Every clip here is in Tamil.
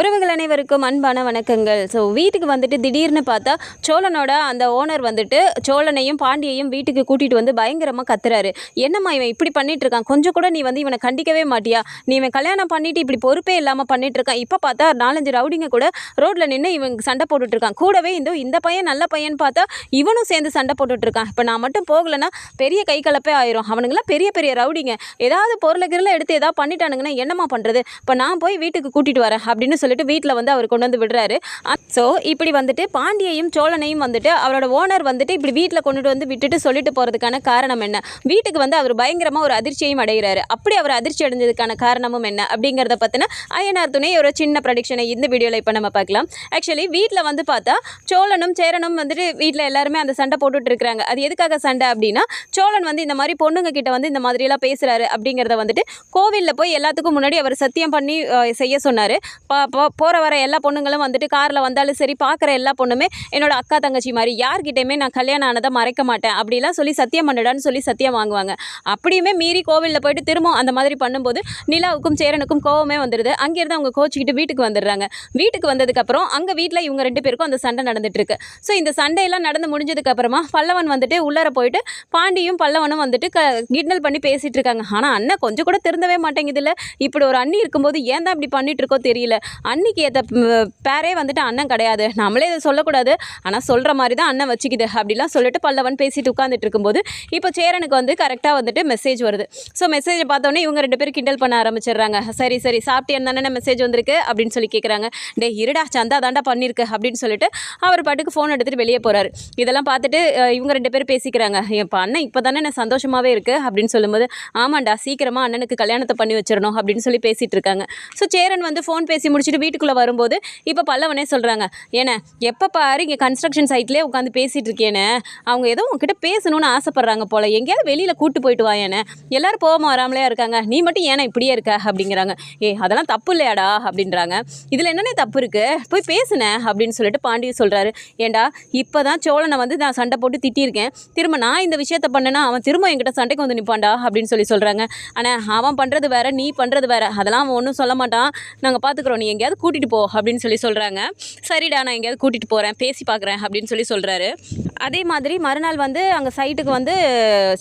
உறவுகள் அனைவருக்கும் அன்பான வணக்கங்கள். ஸோ வீட்டுக்கு வந்துட்டு திடீர்னு பார்த்தா சோழனோட அந்த ஓனர் வந்துட்டு சோழனையும் பாண்டியையும் வீட்டுக்கு கூட்டிகிட்டு வந்து பயங்கரமாக கத்துறாரு. என்னம்மா இவன் இப்படி பண்ணிட்டு இருக்கான்? கொஞ்சம் கூட நீ வந்து இவனை கண்டிக்கவே மாட்டியா? நீ இவன் கல்யாணம் பண்ணிட்டு இப்படி பொறுப்பே இல்லாமல் பண்ணிட்டு இருக்கான். இப்போ பார்த்தா நாலஞ்சு ரவுடிங்க கூட ரோட்டில் நின்று இவன் சண்டை போட்டுட்டு இருக்கான். கூடவே இந்த இந்த பையன் நல்ல பையன் பார்த்தா இவனும் சேர்ந்து சண்டை போட்டுட்டு இருக்கான். இப்போ நான் மட்டும் போகலைன்னா பெரிய கை கலப்பே ஆயிரும். அவனுங்களாம் பெரிய பெரிய ரவுடிங்க. ஏதாவது பொருளை கிருளை எடுத்து ஏதாவது பண்ணிட்டானுங்கன்னா என்னம்மா பண்ணுறது இப்போ நான் போய் வீட்டுக்கு கூட்டிகிட்டு வரேன் அப்படின்னு சொல்லிட்டு வீட்டில் வந்து அவர் கொண்டு வந்து விடுறாரு. ஸோ இப்படி வந்துட்டு பாண்டியையும் சோழனையும் வந்துட்டு அவரோட ஓனர் வந்துட்டு இப்படி வீட்டில் கொண்டுட்டு வந்து விட்டுட்டு சொல்லிட்டு போகிறதுக்கான காரணம் என்ன? வீட்டுக்கு வந்து அவர் பயங்கரமாக ஒரு அதிர்ச்சியையும் அடைகிறாரு. அப்படி அவர் அதிர்ச்சி அடைஞ்சதுக்கான காரணமும் என்ன? அப்படிங்கிறத பற்றின ஐயனார் துணை ஒரு சின்ன ப்ரடிக்ஷனை இந்த வீடியோவில் இப்போ நம்ம பார்க்கலாம். ஆக்சுவலி வீட்டில் வந்து பார்த்தா சோழனும் சேரனும் வந்துட்டு வீட்டில் எல்லாருமே அந்த சண்டை போட்டுட்டு இருக்கிறாங்க. அது எதுக்காக சண்டை அப்படின்னா சோழன் வந்து இந்த மாதிரி பொண்ணுங்க கிட்ட வந்து இந்த மாதிரிலாம் பேசுகிறாரு அப்படிங்கிறத வந்துட்டு கோவிலில் போய் எல்லாத்துக்கும் முன்னாடி அவர் சத்தியம் பண்ணி செய்ய சொன்னார். போகிற வர எல்லா பொண்ணுங்களும் வந்துட்டு காரில் வந்தாலும் சரி பார்க்குற எல்லா பொண்ணுமே என்னோடய அக்கா தங்கச்சி மாதிரி யார்கிட்டையுமே நான் கல்யாணம் ஆனதை மறைக்க மாட்டேன். அப்படிலாம் சொல்லி சத்தியம் பண்ணுடான்னு சொல்லி சத்தியம் வாங்குவாங்க. அப்படியுமே மீறி கோவிலில் போயிட்டு திரும்ப அந்த மாதிரி பண்ணும்போது நிலாவுக்கும் சேரனுக்கும் கோவமே வந்துடுது அங்கேருந்து அவங்க கோச்சிக்கிட்டு வீட்டுக்கு வந்துடுறாங்க. வீட்டுக்கு வந்ததுக்கப்புறம் அங்கே வீட்டில் இவங்க ரெண்டு பேருக்கும் அந்த சண்டை நடந்துட்டுருக்கு. ஸோ இந்த சண்டையெல்லாம் நடந்து முடிஞ்சதுக்கு அப்புறமா பல்லவன் வந்துட்டு உள்ளார போயிட்டு பாண்டியும் பல்லவனும் வந்துட்டு க கிட்னல் பண்ணி பேசிகிட்டு இருக்காங்க ஆனால் அண்ணன் கொஞ்சம் கூட திருந்தவே மாட்டேங்குதுல்ல. இப்படி ஒரு அண்ணி இருக்கும்போது ஏன் தான் இப்படி பண்ணிட்டு இருக்கோ தெரியல. அன்னைக்கு ஏற்ற பேரே வந்துட்டு அண்ணன் கிடையாது. நம்மளே இதை சொல்லக்கூடாது. ஆனால் சொல்கிற மாதிரி தான் அண்ணன் வச்சுக்குது. அப்படிலாம் சொல்லிட்டு பல்லவன் பேசிட்டு உட்காந்துட்டு இருக்கும்போது இப்போ சேரனுக்கு வந்து கரெக்டாக வந்துட்டு மெசேஜ் வருது. ஸோ மெசேஜ் பார்த்தோன்னே இவங்க ரெண்டு பேரும் கிண்டல் பண்ண ஆரம்பிச்சிடுறாங்க. சரி சரி சாப்பிட்டேன்னு தானே மெசேஜ் வந்திருக்கு? அப்படின்னு சொல்லி கேட்குறாங்க டே இருடா சந்தா தாண்டா பண்ணியிருக்கு அப்படின்னு சொல்லிட்டு அவர் பாட்டுக்கு ஃபோன் எடுத்துகிட்டு வெளியே போகிறாரு இதெல்லாம் பார்த்துட்டு இவங்க ரெண்டு பேரும் பேசிக்கிறாங்க. இப்போ அண்ணன் இப்போ தானே நான் சந்தோஷமாகவே இருக்குது அப்படின்னு சொல்லும்போது ஆமாண்டா சீக்கிரமாக அண்ணனுக்கு கல்யாணத்தை பண்ணி வச்சிடணும். அப்படின்னு சொல்லி பேசிகிட்டு இருக்காங்க. ஸோ சேரன் வந்து ஃபோன் பேசி முடிச்சுட்டு வீட்டுக்குள்ளே வரும்போது இப்போ பல்லவனே சொல்கிறாங்க ஏன்னா எப்போ பாரு இங்கே கன்ஸ்ட்ரக்ஷன் சைட்லேயே உட்காந்து பேசிகிட்டு இருக்கேன்னு அவங்க ஏதோ உங்ககிட்ட பேசணும்னு ஆசைப்பட்றாங்க போல். எங்கேயாவது வெளியில் கூட்டு போயிட்டு வாயேன்னு எல்லாரும் போகாமல் வராமலே இருக்காங்க. நீ மட்டும் ஏன்னா இப்படியே இருக்க? அப்படிங்கிறாங்க. ஏ அதெல்லாம் தப்பு இல்லையாடா? அப்படின்றாங்க. இதில் என்னென்ன தப்பு இருக்குது போய் பேசுனேன் அப்படின்னு சொல்லிட்டு பாண்டியன் சொல்கிறாரு ஏண்டா இப்போ தான் சோழனை வந்து நான் சண்டை போட்டு திட்டியிருக்கேன். திரும்ப நான் இந்த விஷயத்த பண்ணேன்னா அவன் திரும்ப என்கிட்ட சண்டைக்கு வந்து நிற்பான்டா அப்படின்னு சொல்லி சொல்கிறாங்க ஆனால் அவன் பண்ணுறது வேற நீ பண்ணுறது வேற. அதெல்லாம் அவன் ஒன்றும் சொல்ல மாட்டான். நாங்கள் பார்த்துக்குறோம் நீ எங்கேயாவது கூட்டிகிட்டு போ அப்படின்னு சொல்லி சொல்கிறாங்க சரிடா நான் எங்கேயாவது கூட்டிகிட்டு போகிறேன் பேசி பார்க்குறேன் அப்படின்னு சொல்லி சொல்கிறாரு அதே மாதிரி மறுநாள் வந்து அங்கே சைட்டுக்கு வந்து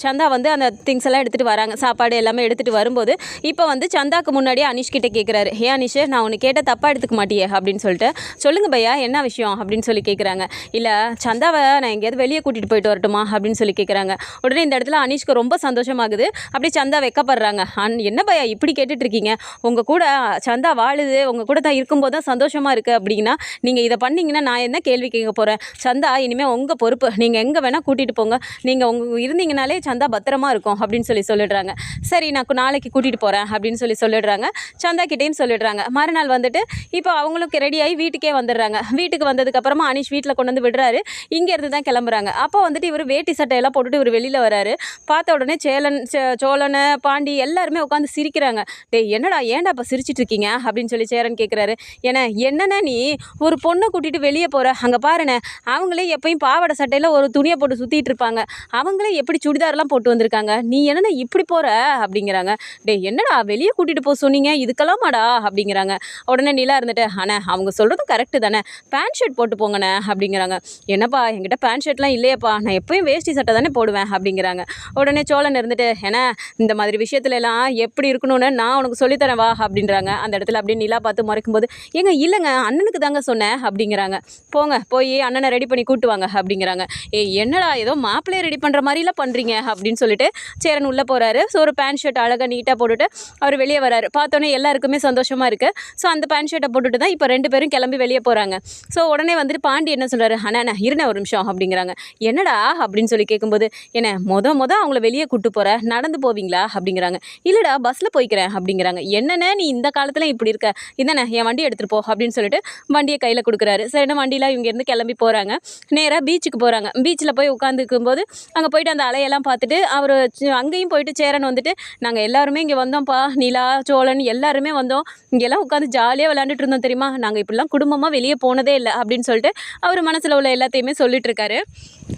சந்தா வந்து அந்த திங்ஸ் எல்லாம் எடுத்துகிட்டு வராங்க. சாப்பாடு எல்லாமே எடுத்துகிட்டு வரும்போது இப்போ வந்து சந்தாக்கு முன்னாடியே அனிஷ் கிட்டே கேட்குறாரு ஏ அனிஷ் நான் உனக்கு கேட்ட தப்பாக எடுத்துக்க மாட்டியே? அப்படின்னு சொல்லிட்டு சொல்லுங்கள் பையா என்ன விஷயம்? அப்படின்னு சொல்லி கேட்குறாங்க இல்லை சந்தாவை நான் எங்கேயாவது வெளியே கூட்டிகிட்டு போயிட்டு வரட்டுமா? அப்படின்னு சொல்லி கேட்குறாங்க உடனே இந்த இடத்துல அனிஷ்க்கு ரொம்ப சந்தோஷமாகுது. அப்படியே சந்தா வெக்கப்படுறாங்க. அன் என்ன பையா இப்படி கேட்டுட்ருக்கீங்க உங்கள் கூட சந்தா வாழுது உங்கள் கூட தான் இருக்கும்போது தான் சந்தோஷமாக இருக்குது அப்படின்னா நீங்கள் இதை பண்ணிங்கன்னா நான் என்ன கேள்வி கேட்க போகிறேன் சந்தா இனிமேல் உங்கள் பொறுப்பு. நீங்கள் எங்கே வேணால் கூட்டிகிட்டு போங்க. நீங்கள் உங்கள் இருந்தீங்கனாலே சந்தா பத்திரமா இருக்கும் அப்படின்னு சொல்லி சொல்லிடுறாங்க. சரி நான் நாளைக்கு கூட்டிகிட்டு போகிறேன் அப்படின்னு சொல்லி சொல்லிடுறாங்க. சந்தா கிட்டேயும் சொல்லிடுறாங்க. மறுநாள் வந்துட்டு இப்போ அவங்களுக்கு ரெடியாகி வீட்டுக்கே வந்துடுறாங்க. வீட்டுக்கு வந்ததுக்கப்புறமா அனிஷ் வீட்டில் கொண்டு வந்து விடுறாரு. இங்கேருந்து தான் கிளம்புறாங்க. அப்போ வந்துட்டு இவர் வேட்டி சட்டையெல்லாம் போட்டுட்டு இவர் வெளியில் வராரு. பார்த்த உடனே சேலன் சே- சோழனை பாண்டி எல்லாருமே உட்காந்து சிரிக்கிறாங்க. டேய் என்னடா ஏன்டா இப்போ சிரிச்சிட்டு இருக்கீங்க? அப்படின்னு சொல்லி சேரன் கேட்குறாரு ஏன்னா என்னென்ன நீ? ஒரு பொண்ணை கூட்டிகிட்டு வெளியே போகிற அங்கே பாருண்ணே அவங்களே எப்பயும் பாவாடை சட்டையில் ஒரு துணியை போட்டு சுற்றிட்டு இருப்பாங்க. அவங்களே எப்படி சுடிதார்லாம் போட்டு வந்திருக்காங்க? நீ என்னண்ணா இப்படி போகிற அப்படிங்கிறாங்க. டேய் என்னடா வெளியே கூட்டிகிட்டு போக சொன்னீங்க? இதுக்கெல்லாமாடா? அப்படிங்கிறாங்க. உடனே நிலா இருந்துட்டு அண்ணே அவங்க சொல்கிறதும் கரெக்டு தானே. பேண்ட் ஷர்ட் போட்டு போங்கண்ணே அப்படிங்கிறாங்க. என்னப்பா என்கிட்ட பேண்ட் ஷர்ட்லாம் இல்லையப்பா. நான் எப்பயும் வேஷ்டி சட்டை தானே போடுவேன் அப்படிங்கிறாங்க. உடனே சோழன் இருந்துட்டு ஏன்னா இந்த மாதிரி விஷயத்துல எல்லாம் எப்படி இருக்கணும்னு நான் உனக்கு சொல்லித்தரேன் வா அப்படின்றாங்க. அந்த இடத்துல அப்படியே நிலா பார்த்து முறை மறைக்கும்போது ஏங்க இல்லைங்க அண்ணனுக்கு தாங்க சொன்னேன் அப்படிங்கிறாங்க. போங்க போய் அண்ணனை ரெடி பண்ணி கூட்டு வாங்க அப்படிங்கிறாங்க. ஏ என்னடா ஏதோ மாப்பிள்ளையை ரெடி பண்ணுற மாதிரிலாம் பண்ணுறீங்க அப்படின்னு சொல்லிட்டு சேரன் உள்ளே போகிறாரு ஸோ ஒரு பேண்ட் ஷர்ட் அழகாக நீட்டாக போட்டுட்டு அவர் வெளியே வராரு. பார்த்தோன்னே எல்லாருக்குமே சந்தோஷமாக இருக்குது ஸோ அந்த பேண்ட் ஷர்ட்டை போட்டுட்டு தான் இப்போ ரெண்டு பேரும் கிளம்பி வெளியே போகிறாங்க ஸோ உடனே வந்துட்டு பாண்டி என்ன சொல்கிறாரு அண்ணா இருந்த ஒரு நிமிஷம் அப்படிங்கிறாங்க. என்னடா? அப்படின்னு சொல்லி கேட்கும்போது என்ன மொத மொதல் அவங்கள வெளியே கூட்டு போகிற நடந்து போவீங்களா? அப்படிங்கிறாங்க. இல்லைடா பஸ்ஸில் போய்க்கிறேன் அப்படிங்கிறாங்க. என்னண்ணே நீ இந்த காலத்தில் இப்படி இருக்க? இதானே என் வண்டி எடுத்துட்டு போ அப்படின்னு சொல்லிட்டு வண்டியை கையில் கொடுக்குறாரு. சரி என்ன வண்டியெலாம் இங்கேருந்து கிளம்பி போகிறாங்க நேராக பீச்சுக்கு போகிறாங்க பீச்சில் போய் உட்காந்துருக்கும் போது அங்கே போயிட்டு அந்த அலையெல்லாம் பார்த்துட்டு அவர் அங்கேயும் போயிட்டு சேரன் வந்துட்டு நாங்கள் எல்லாருமே இங்கே வந்தோம்ப்பா. நிலா சோழன் எல்லாருமே வந்தோம். இங்கெல்லாம் உட்காந்து ஜாலியாக விளாண்டுட்டு இருந்தோம் தெரியுமா? நாங்கள் இப்படிலாம் குடும்பமாக வெளியே போனதே இல்லை. அப்படின்னு சொல்லிட்டு அவர் மனசில் உள்ள எல்லாத்தையுமே சொல்லிட்டு இருக்காரு.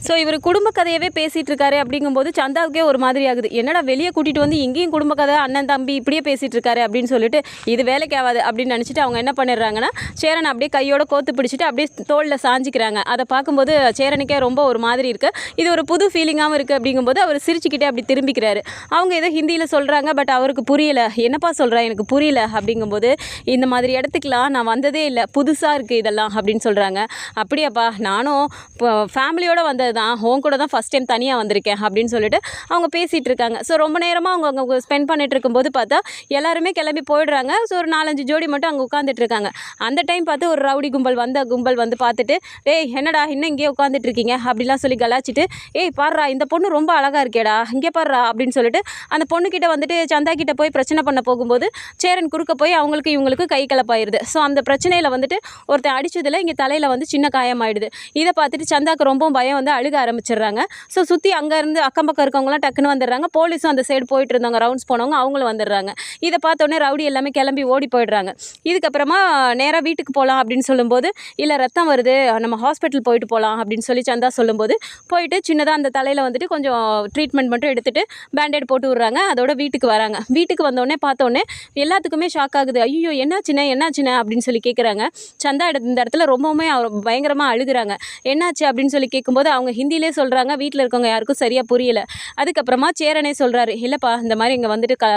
ஸோ இவர் குடும்ப கதையவே பேசிகிட்டு இருக்காரு அப்படிங்கும்போது சந்தாவுக்கே ஒரு மாதிரி ஆகுது. என்னடா வெளியே கூட்டிகிட்டு வந்து இங்கேயும் குடும்ப கதை அண்ணன் தம்பி இப்படியே பேசிகிட்டு இருக்காரு அப்படின்னு சொல்லிட்டு இது வேலைக்கு ஆகாது அப்படின்னு நினச்சிட்டு அவங்க என்ன பண்ணிடுறாங்கன்னா சேரனை அப்படியே கையோட கோத்து பிடிச்சிட்டு அப்படியே தோளில் சாஞ்சிக்கிறாங்க. அதை பார்க்கும்போது சேரனுக்கே ரொம்ப ஒரு மாதிரி இருக்குது இது ஒரு புது ஃபீலிங்காகவும் இருக்குது அப்படிங்கும்போது அவர் சிரிச்சுக்கிட்டே அப்படி திரும்பிக்கிறாரு. அவங்க ஏதோ ஹிந்தியில் சொல்கிறாங்க பட் அவருக்கு புரியல. என்னப்பா சொல்கிறா எனக்கு புரியல. அப்படிங்கும்போது இந்த மாதிரி இடத்துக்குலாம் நான் வந்ததே இல்லை. புதுசாக இருக்குது இதெல்லாம். அப்படின்னு சொல்கிறாங்க அப்படியாப்பா. நானும் இப்போ ஃபேமிலியோடு வந்தது தான் உன் கூட தான் ஃபஸ்ட் டைம் தனியாக வந்திருக்கேன் அப்படின்னு சொல்லிட்டு அவங்க பேசிகிட்டு இருக்காங்க. ஸோ ரொம்ப நேரமாக அவங்க அவங்க ஸ்பெண்ட் பண்ணிட்டு இருக்கும்போது பார்த்தா எல்லாருமே கிளம்பி போயிடுறாங்க. ஸோ ஒரு நாலஞ்சு ஜோடி மட்டும் அங்கே உட்காந்துட்டு இருக்காங்க. அந்த டைம் பார்த்து ஒரு ரவுடி கும்பல் வந்த கும்பல் வந்து பார்த்துட்டு டேய் என்னடா இன்னும் இங்கேயே உட்காந்துட்டு இருக்கீங்க? அப்படிலாம் சொல்லி கலாச்சிட்டு ஏய் பாடுறா இந்த பொண்ணு ரொம்ப அழகாக இருக்கேடா இங்கே பாடுறா அப்படின்னு சொல்லிட்டு அந்த பொண்ணுக்கிட்ட வந்துட்டு சந்தா கிட்ட போய் பிரச்சனை பண்ண போகும்போது சேரன் குறுக்க போய் அவங்களுக்கு இவங்களுக்கு கை கலப்பாயிருது. ஸோ அந்த பிரச்சனையில் வந்துட்டு ஒருத்தன் அடித்ததில் இங்கே தலையில் வந்து சின்ன காயமாயிடுது இதை பார்த்துட்டு சந்தாக்கு ரொம்பவும் பயம் வந்து அழுக ஆரம்பிச்சிடுறாங்க. ஸோ சுற்றி அங்கேருந்து அக்கம் பக்கம் இருக்கவங்களாம் டக்குன்னு வந்துடுறாங்க. போலீஸும் அந்த சைடு போயிட்டு இருந்தவங்க ரவுண்ட்ஸ் போனவங்க அவங்களும் வந்துடுறாங்க. இதை பார்த்தோன்னே ரவுடி எல்லாமே கிளம்பி ஓடி போயிடுறாங்க. இதுக்கப்புறமா நேராக வீட்டுக்கு போகலாம் அப்படின்னு சொல்லும்போது இல்லை ரத்தம் வருது. நம்ம ஹாஸ்பிட்டல் போயிட்டு போகலாம் அப்படின்னு சொல்லி சந்தா சொல்லும்போது போயிட்டு சின்னதாக அந்த தலையில் வந்துட்டு கொஞ்சம் ட்ரீட்மெண்ட் மட்டும் எடுத்துட்டு பேண்டேட் போட்டு விட்றாங்க. அதோட வீட்டுக்கு வராங்க. வீட்டுக்கு வந்தோடனே பார்த்தோன்னே எல்லாத்துக்குமே ஷாக் ஆகுது. ஐயோ என்னாச்சுண்ணே என்னாச்சுண்ணே? அப்படின்னு சொல்லி கேட்குறாங்க சந்தா இந்த இடத்துல ரொம்பவுமே பயங்கரமாக அழுகுறாங்க. என்னாச்சு? அப்படின்னு சொல்லி கேட்கும்போது அவங்க அவங்க ஹிந்திலே சொல்கிறாங்க வீட்டில் இருக்கவங்க யாருக்கும் சரியாக புரியல. அதுக்கப்புறமா சேரனே சொல்கிறாரு இல்லைப்பா இந்த மாதிரி இங்கே வந்துட்டு க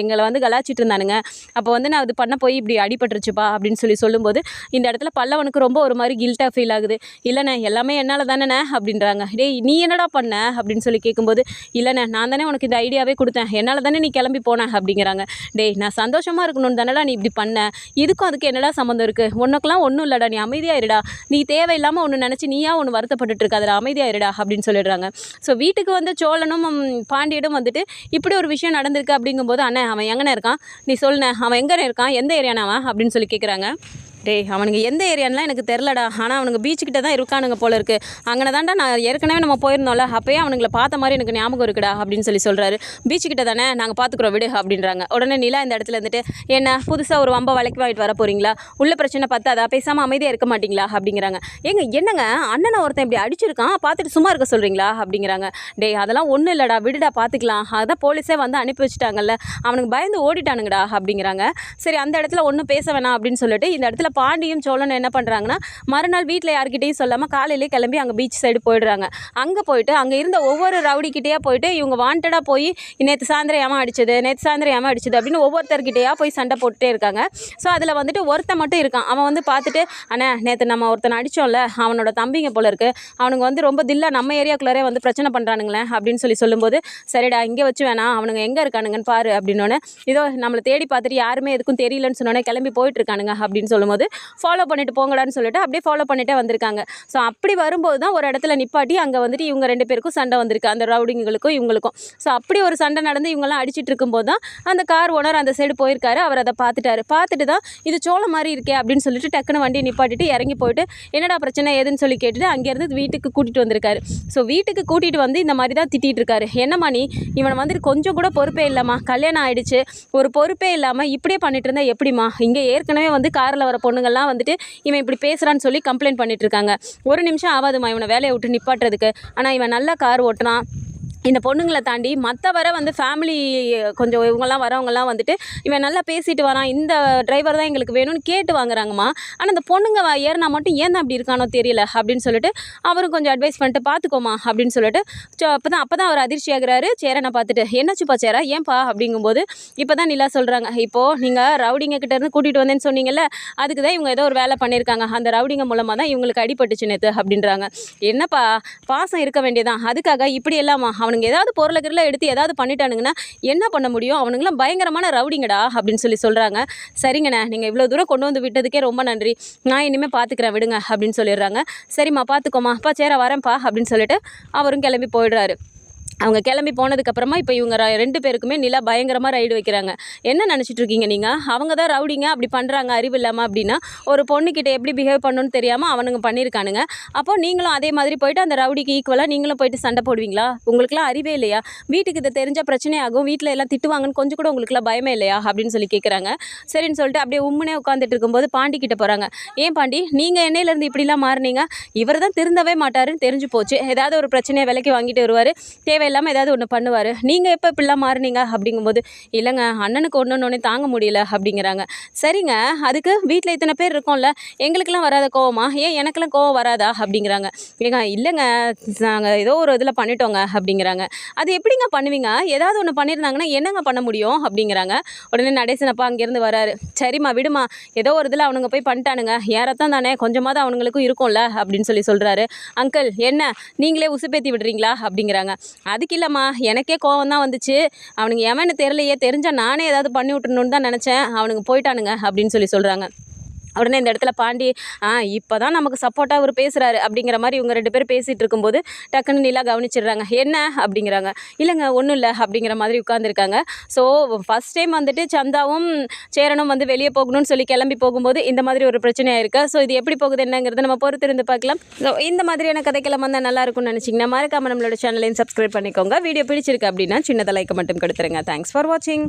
எங்களை வந்து கலாச்சிட்டு இருந்தானுங்க. அப்போ வந்து நான் அது பண்ண போய் இப்படி அடிபட்டுருச்சுப்பா அப்படின்னு சொல்லி சொல்லும்போது இந்த இடத்துல பல்லவனுக்கு ரொம்ப ஒரு மாதிரி கில்ட்டாக ஃபீல் ஆகுது. இல்லைண்ணே எல்லாமே என்னால் தானேண்ணே அப்படின்றாங்க. டேய் நீ என்னடா பண்ண? அப்படின்னு சொல்லி கேட்கும்போது இல்லைண்ணே நான் தானே உனக்கு இந்த ஐடியாவே கொடுத்தேன். என்னால் தானே நீ கிளம்பி போன அப்படிங்கிறாங்க. டேய் நான் சந்தோஷமாக இருக்கணும்னு தானடா நீ இப்படி பண்ண? இதுக்கும் அதுக்கு என்னடா சம்மந்தம் இருக்குது உனக்கெல்லாம் ஒன்றும் இல்லைடா நீ அமைதியாக இருடா நீ தேவையில்லாமல் ஒன்று நினச்சி நீயா ஒன்று வருத்தப்பட்டுட்டு இருக்க அதில் அமைதியாக இருடா அப்படின்னு சொல்லிடுறாங்க. ஸோ வீட்டுக்கு வந்து சோழனும் பாண்டியனும் வந்துட்டு இப்படி ஒரு விஷயம் நடந்திருக்கு அப்படிங்கும்போது அண்ணன் அவன் எங்கண்ணே இருக்கான்? நீ சொல்லுண்ணே அவன் எங்கே இருக்கான்? எந்த ஏரியானவன் அவன்? அப்படின்னு சொல்லி கேட்குறாங்க டேய் அவனுங்க எந்த ஏரியான்லாம் எனக்கு தெரிலடா. ஆனால் அவனுங்க பீச்சுக்கிட்ட தான் இருக்கானுங்க போல இருக்கு. அங்கே தான்டா நான் ஏற்கனவே நம்ம போயிருந்தோம்ல. அப்போயே அவனுங்களை பார்த்த மாதிரி எனக்கு ஞாபகம் இருக்குடா அப்படின்னு சொல்லி சொல்கிறாரு பீச்சுக்கிட்ட தானே நாங்கள் பார்த்துக்குறோம் விடு அப்படின்றாங்க. உடனே நிலா இந்த இடத்துல இருந்துட்டு என்ன புதுசாக ஒரு வம்ப வலைக்கு வாங்கிட்டு வர போகிறீங்களா உள்ள பிரச்சனை பத்தாதா? பேசாமல் அமைதியாக இருக்க மாட்டீங்களா? அப்படிங்கிறாங்க. ஏங்க என்னங்க? அண்ணனை ஒருத்தன் இப்படி அடிச்சிருக்கான் பார்த்துட்டு சும்மா இருக்க சொல்கிறீங்களா அப்படிங்கிறாங்க. டேய் அதெல்லாம் ஒன்றும் இல்லைடா விடுடா பார்த்துக்கலாம் அதான் போலீஸே வந்து அனுப்பி வச்சுட்டாங்கல்ல. அவனுக்கு பயந்து ஓடிட்டானுங்கடா அப்படிங்கிறாங்க. சரி அந்த இடத்துல ஒன்றும் பேச வேணாம் அப்படின்னு சொல்லிட்டு இந்த இடத்துல பாண்டியும் சோழனும் என்ன பண்ணுறாங்கன்னா மறுநாள் வீட்டில் யார்கிட்டையும் சொல்லாமல் காலையிலே கிளம்பி அங்கே பீச் சைடு போயிடுறாங்க. அங்கே போயிட்டு அங்கே இருந்த ஒவ்வொரு ரவுடிக்கிட்டேயே போயிட்டு இவங்க வாண்டடாக போய் நேற்று சாயந்தரம் ஏமா அடிச்சது? நேற்று சாயந்தரம் ஏமா அடிச்சது? அப்படின்னு ஒவ்வொருத்தர்கிட்டயா போய் சண்டை போட்டுட்டே இருக்காங்க. ஸோ அதில் வந்துட்டு ஒருத்தன் மட்டும் இருக்கான். அவன் வந்து பார்த்துட்டு அண்ணே நேற்று நம்ம ஒருத்தனை அடித்தோம்ல அவனோட தம்பிங்க போல இருக்குது அவனுங்க வந்து ரொம்ப தில்லா நம்ம ஏரியாக்குள்ளாரே வந்து பிரச்சனை பண்ணுறானுங்களேன் அப்படின்னு சொல்லி சொல்லும்போது சரிடா இங்கே வச்சு வேணாம். அவனுங்க எங்கே இருக்கானுங்கன்னு பாரு அப்படின்னோடனே இதோ நம்மளை தேடி பார்த்துட்டு யாருமே எதுக்கும் தெரியலன்னு சொன்னோன்னே கிளம்பி போயிட்டு இருக்கானுங்க அப்படின்னு சொல்லும்போது ஃபாலோ பண்ணிட்டு போங்கடான்னு சொல்லிட்டு அப்படியே ஃபாலோ பண்ணிட்டே வந்திருக்காங்க. ஸோ அப்படி வரும்போது தான் ஒரு இடத்துல நிப்பாட்டி அங்கே வந்துட்டு இவங்க ரெண்டு பேருக்கும் சண்டை வந்திருக்கு. அந்த ரவுடிங்களுக்கும் இவங்களுக்கும். ஸோ அப்படி ஒரு சண்டை நடந்து இவங்கெல்லாம் அடிச்சிட்டு இருக்கும்போது தான் அந்த கார் ஓனர் அந்த சைடு போயிருக்காரு. அவர் அதை பார்த்துட்டாரு. பார்த்துட்டு தான் இது சோளம் மாதிரி இருக்கே அப்படின்னு சொல்லிட்டு டக்குன்னு வண்டியை நிப்பாட்டிட்டு இறங்கி போயிட்டு என்னடா பிரச்சனை ஏதுன்னு சொல்லி கேட்டுட்டு அங்கேருந்து வீட்டுக்கு கூட்டிகிட்டு வந்திருக்காரு. ஸோ வீட்டுக்கு கூட்டிகிட்டு வந்து இந்த மாதிரி தான் திட்டிகிட்டு இருக்காரு. என்னம்மா நீ? இவனை வந்துட்டு கொஞ்சம் கூட பொறுப்பே இல்லைம்மா. கல்யாணம் ஆயிடுச்சு. ஒரு பொறுப்பே இல்லாமல் இப்படியே பண்ணிட்டு இருந்தால் எப்படிம்மா? இங்கே ஏற்கனவே வந்து காரில் வர பொண்ணுங்கள்லாம் வந்துட்டு இவன் இப்படி பேசுகிறான்னு சொல்லி கம்ப்ளைண்ட் பண்ணிட்டு இருக்காங்க. ஒரு நிமிஷம் ஆகாதும்மா இவனை வேலையை விட்டு நிப்பாட்டுறதுக்கு. ஆனால் இவன் நல்லா கார் ஓட்டுறான். இந்த பொண்ணுங்களை தாண்டி மற்ற வர வந்து ஃபேமிலி கொஞ்சம் இவங்கெல்லாம் வரவங்கெல்லாம் வந்துட்டு இவன் நல்லா பேசிட்டு வரான் இந்த டிரைவர் தான் எங்களுக்கு வேணும்னு கேட்டு வாங்குறாங்கம்மா. ஆனால் இந்த பொண்ணுங்க ஏறினா மட்டும் ஏன் தான் அப்படி இருக்கானோ தெரியல அப்படின்னு சொல்லிட்டு அவரும் கொஞ்சம் அட்வைஸ் பண்ணிட்டு பார்த்துக்கோமா அப்படின்னு சொல்லிட்டு அப்போ தான் அப்போ தான் அவர் அதிர்ச்சி ஆகிறாரு. சேரனை பார்த்துட்டு என்னச்சுப்பா சேரா ஏன்பா? அப்படிங்கும்போது இப்போ தான் நிலா சொல்கிறாங்க இப்போது நீங்கள் ரவுடிங்க கிட்டேருந்து கூட்டிகிட்டு வந்தேன்னு சொன்னீங்கல்ல அதுக்கு தான் இவங்க ஏதோ ஒரு வேலை பண்ணியிருக்காங்க. அந்த ரவுடிங்க மூலமாக தான் இவங்களுக்கு அடிபட்டுச்சு நேற்று அப்படின்றாங்க. என்னப்பா பாசம் இருக்க வேண்டியதான் அதுக்காக இப்படி எல்லாமா அவனுங்க ஏதாவது பொருளை கிருளை எடுத்து ஏதாவது பண்ணிட்டானுங்கன்னா என்ன பண்ண முடியும்? அவனுங்களாம் பயங்கரமான ரவுடிங்கடா அப்படின்னு சொல்லி சொல்கிறாங்க சரிங்கண்ணே நீங்கள் இவ்வளோ தூரம் கொண்டு வந்து விட்டதுக்கே ரொம்ப நன்றி. நான் இனிமேல் பார்த்துக்கிறேன் விடுங்க அப்படின்னு சொல்லிடுறாங்க. சரிம்மா பார்த்துக்கோமா அப்பா சேர வரேன்ப்பா அப்படின்னு சொல்லிட்டு அவரும் கிளம்பி போயிடுறாரு. அவங்க கிளம்பி போனதுக்கப்புறமா இப்போ இவங்க ரெண்டு பேருக்குமே நிலா பயங்கரமாக ரைடு வைக்கிறாங்க. என்ன நினச்சிட்டு இருக்கீங்க நீங்கள் அவங்க தான் ரவுடிங்க அப்படி பண்ணுறாங்க அறிவு இல்லாமல் அப்படின்னா ஒரு பொண்ணுக்கிட்ட எப்படி பிஹேவ் பண்ணணும்னு தெரியாமல் அவனுங்க பண்ணியிருக்கானுங்க அப்போ நீங்களும் அதே மாதிரி போயிட்டு அந்த ரவுடிக்கு ஈக்குவலாக நீங்களும் போயிட்டு சண்டை போடுவீங்களா? உங்களுக்குலாம் அறிவே இல்லையா? வீட்டுக்கு இது தெரிஞ்ச பிரச்சனை ஆகும் வீட்டில் எல்லாம் திட்டுவாங்கன்னு கொஞ்சம் கூட உங்களுக்குலாம் பயமே இல்லையா? அப்படின்னு சொல்லி கேட்குறாங்க சரின்னு சொல்லிட்டு அப்படியே உம்முனே உட்காந்துட்டு இருக்கும்போது பாண்டி கிட்ட போகிறாங்க ஏன் பாண்டி? நீங்கள் என்னையிலேருந்து இப்படிலாம் மாறுனீங்க? இவர் தான் திருந்தவே மாட்டாருன்னு தெரிஞ்சு போச்சு. ஏதாவது ஒரு பிரச்சனையை விலைக்கு வாங்கிட்டு வருவார். தேவை தேவையில்லாமல் ஏதாவது ஒன்று பண்ணுவார். நீங்கள் எப்போ இப்படிலாம் மாறுனீங்க? அப்படிங்கும்போது இல்லைங்க அண்ணனுக்கு ஒன்று தாங்க முடியல அப்படிங்கிறாங்க. சரிங்க அதுக்கு வீட்டில் இத்தனை பேர் இருக்கோம்ல எங்களுக்கெல்லாம் வராத கோவமா? ஏன் எனக்கெல்லாம் கோவம் வராதா? அப்படிங்கிறாங்க. ஏங்க இல்லைங்க நாங்கள் ஏதோ ஒரு இதில் பண்ணிட்டோங்க அப்படிங்கிறாங்க. அது எப்படிங்க பண்ணுவீங்க? ஏதாவது ஒன்று பண்ணியிருந்தாங்கன்னா என்னங்க பண்ண முடியும்? அப்படிங்கிறாங்க. உடனே நடேசனப்பா அங்கேருந்து வராரு. சரிம்மா விடுமா ஏதோ ஒரு இதில் அவனுங்க போய் பண்ணிட்டானுங்க. ஏறத்தான் தானே கொஞ்சமாவது அவனுங்களுக்கும் இருக்கும்ல அப்படின்னு சொல்லி சொல்கிறாரு அங்கிள் என்ன? நீங்களே உசுப்பேத்தி விடுறீங்களா? அப்படிங்கிறாங்க. அதுக்கு இல்லைம்மா எனக்கே கோவம் தான் வந்துச்சு. அவனுங்க எவன்னு தெரிலையே தெரிஞ்சால் நானே ஏதாவது பண்ணி விட்டுணுன்னு தான் நினச்சேன். அவனுங்க போயிட்டானுங்க அப்படின்னு சொல்லி சொல்கிறாங்க உடனே இந்த இடத்துல பாண்டி ஆ இப்போ தான் நமக்கு சப்போர்ட்டாக அவர் பேசுகிறாரு அப்படிங்கிற மாதிரி இவங்க ரெண்டு பேரும் பேசிகிட்டு இருக்கும்போது டக்குன்னு நிலா கவனிச்சிடுறாங்க. என்ன? அப்படிங்கிறாங்க. இல்லைங்க ஒன்றும் இல்லை. அப்படிங்கிற மாதிரி உட்காந்துருக்காங்க ஸோ ஃபஸ்ட் டைம் வந்துட்டு சந்தாவும் சேரனும் வந்து வெளியே போகணும்னு சொல்லி கிளம்பி போகும்போது இந்த மாதிரி ஒரு பிரச்சனையாக இருக்குது ஸோ இது எப்படி போகுது என்னங்கிறத நம்ம பொறுத்திருந்து பார்க்கலாம். ஸோ இந்த மாதிரியான கதைக்கெல்லாம் வந்தால் நல்லா இருக்கும்னு நினச்சிங்கன்னா மறக்காம நம்மளோட சேனலையும் சப்ஸ்கிரைப் பண்ணிக்கோங்க. வீடியோ பிடிச்சிருக்கு அப்படின்னா சின்னதாக லைக் மட்டும் கொடுத்துருங்க. தேங்க்ஸ் ஃபார் வாட்சிங்